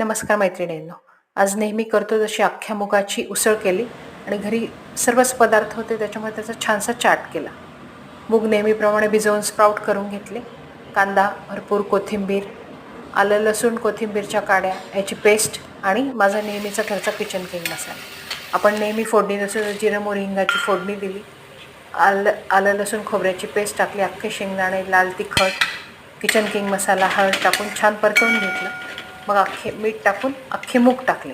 नमस्कार मैत्रिणींनो. आज नेहमी करतो जशी अख्ख्या मुगाची उसळ केली आणि घरी सर्वच पदार्थ होते त्याच्यामुळे त्याचा छानसा चाट केला. मूग नेहमीप्रमाणे भिजवून स्प्राऊट करून घेतले. कांदा भरपूर कोथिंबीर आलं लसूण कोथिंबीरच्या काड्या याची पेस्ट आणि माझा नेहमीचा घरचा किचन किंग मसाला. आपण नेहमी फोडणी नसून जिरं मोरिंगाची फोडणी दिली आलं आलं लसूण खोबऱ्याची पेस्ट टाकली अख्खे शेंगदाणे लाल तिखट किचन किंग मसाला हळद टाकून छान परतवून घेतलं. मग अख्खे मीठ टाकून अख्खे मूग टाकले.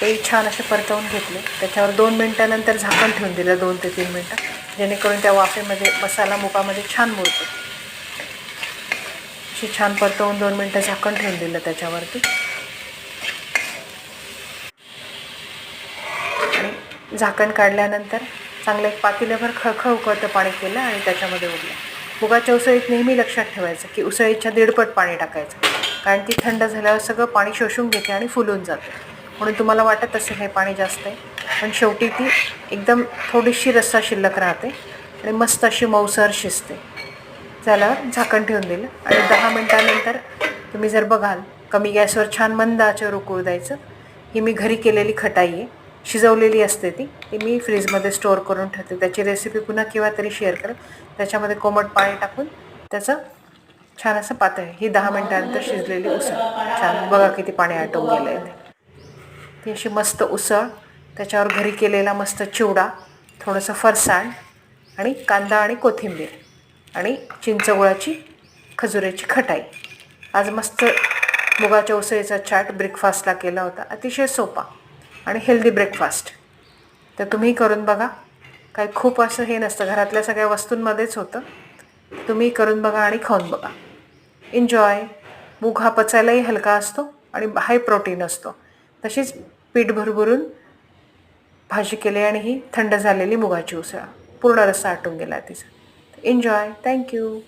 ते छान असे परतवून घेतले. त्याच्यावर दोन मिनटानंतर झाकण ठेवून दिलं दोन ते तीन मिनटं. जेणेकरून त्या वाफेमध्ये मसाला मुगामध्ये छान मुरतो अशी छान परतवून दोन मिनटं झाकण ठेवून दिलं त्याच्यावरती. आणि झाकण काढल्यानंतर चांगलं एक पातेल्याभर खळखळ उकळतं पाणी केलं आणि त्याच्यामध्ये उडलं मुगाच्या उसळीत नेहमी लक्षात ठेवायचं की उसळीच्या दीडपट पाणी टाकायचं. कारण ती थंड झाल्यावर सगळं पाणी शोषून घेते आणि फुलून जातं. म्हणून तुम्हाला वाटत असेल हे पाणी जास्त आहे. पण शेवटी ती एकदम थोडीशी रस्सा शिल्लक राहते आणि मस्त अशी मऊसर शिजते. झाल्यावर झाकण ठेवून दिलं आणि दहा मिनटानंतर तुम्ही जर बघाल कमी गॅसवर छान मंद आचेवर उकळू द्यायचं. ही मी घरी केलेली खटाई आहे. शिजवलेली असते ती ती मी फ्रीजमध्ये स्टोअर करून ठेवते. त्याची रेसिपी पुन्हा केव्हा तरी शेअर करेल त्याच्यामध्ये कोमट पाणी टाकून त्याचं छान असं पातळ ही दहा मिनटानंतर शिजलेली उसळ. छान बघा किती पाणी आटवून गेलं आहे ते. ती अशी मस्त उसळ त्याच्यावर घरी केलेला मस्त चिवडा थोडंसं फरसाण आणि कांदा आणि कोथिंबीर आणि चिंचगुळाची खजुऱ्याची खटाई. आज मस्त मुगाच्या उसळीचा चाट ब्रेकफास्टला केला होता. अतिशय सोपा. आणि हेल्दी ब्रेकफास्ट तर तुम्ही करून बघा. काही खूप असं हे नसतं. घरातल्या सगळ्या वस्तूंमध्येच होतं. तुम्ही करून बघा आणि खाऊन बघा. एन्जॉय मूग हा पचायलाही हलका असतो आणि हाय प्रोटीन असतो. तशीच पीठ भरभरून भाजी केली आणि ही थंड झालेली मुगाची उसळ. पूर्ण रस्सा आटून गेला तिचा. Enjoy thank you